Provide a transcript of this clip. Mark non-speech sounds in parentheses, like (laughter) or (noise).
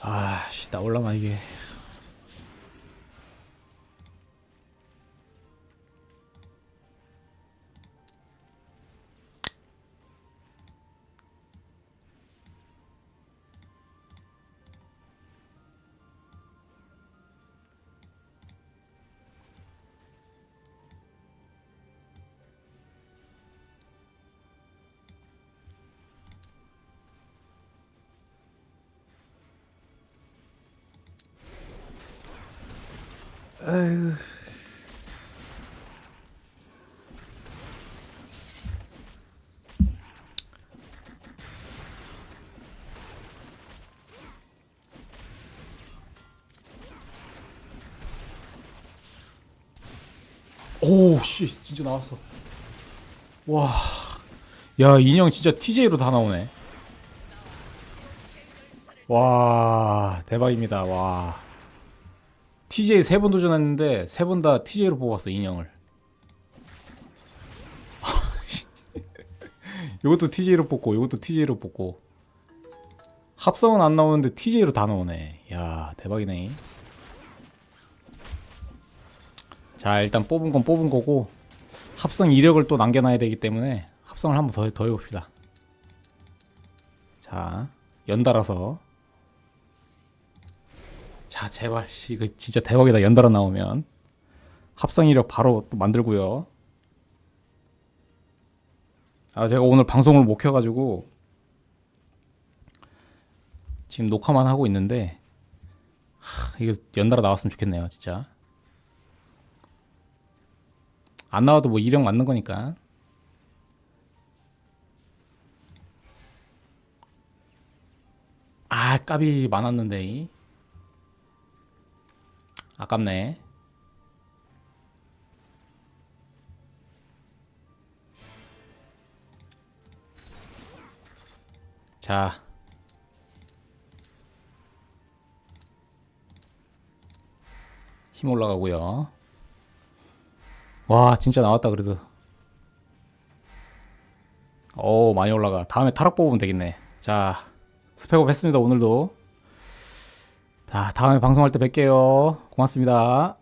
아씨 나올라면 이게 아유 오 씨 진짜 나왔어. 와 야 인형 진짜 TJ로 다 나오네. 와 대박입니다. 와 TJ 세 번 도전했는데 세 번 다 TJ로 뽑았어 인형을. (laughs) 이것도 TJ로 뽑고 이것도 TJ로 뽑고 합성은 안 나오는데 TJ로 다 나오네. 야 대박이네. 자 일단 뽑은 건 뽑은 거고 합성 이력을 또 남겨놔야 되기 때문에 합성을 한번 더, 더 해봅시다. 자 연달아서 자 제발 씨, 이거 진짜 대박이다. 연달아 나오면. 합성 이력 바로 또 만들고요. 아 제가 오늘 방송을 못 켜가지고 지금 녹화만 하고 있는데 하, 이거 연달아 나왔으면 좋겠네요 진짜. 안 나와도 뭐 이력 맞는 거니까. 아 까비 많았는데 아깝네. 자. 힘 올라가고요. 와, 진짜 나왔다 그래도. 오, 많이 올라가. 다음에 타락 뽑으면 되겠네. 자, 스펙업 했습니다, 오늘도. 자, 다음에 방송할 때 뵐게요. 고맙습니다.